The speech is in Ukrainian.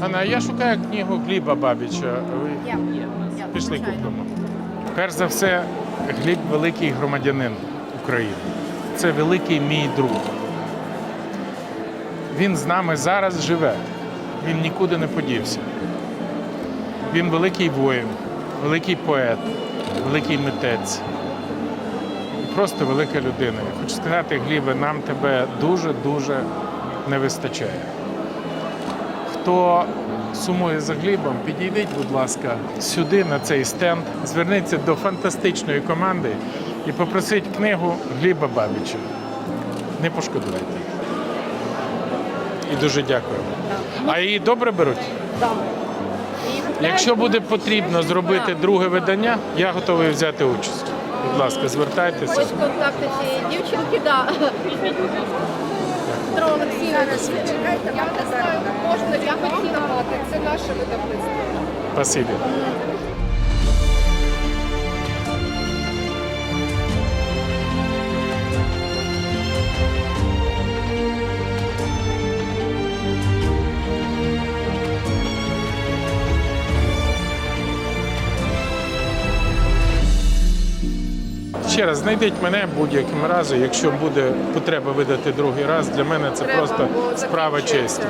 Пане, а я шукаю книгу Гліба Бабіча. Ви Я, я, пішли звичайно. купимо. Перш за все, Гліб великий громадянин України. Це великий мій друг. Він з нами зараз живе. Він нікуди не подівся. Він великий воїн, великий поет, великий митець. Просто велика людина. Я хочу сказати, Глібе, нам тебе дуже-дуже не вистачає. Хто сумує за Глібом, підійдіть, будь ласка, сюди, на цей стенд, зверніться до фантастичної команди і попросіть книгу Гліба Бабіча. Не пошкодуйте. І дуже дякуємо. А її добре беруть? Якщо буде потрібно зробити друге видання, я готовий взяти участь. Будь ласка, звертайтеся. Ось контакти цієї дівчинки, да. Петро Олексійович. Я не знаю, можна я хотіла Це видавництво. Спасибі. Ще раз знайдіть мене будь-яким разом, якщо буде потреба видати другий раз. Для мене це Треба, просто справа честі.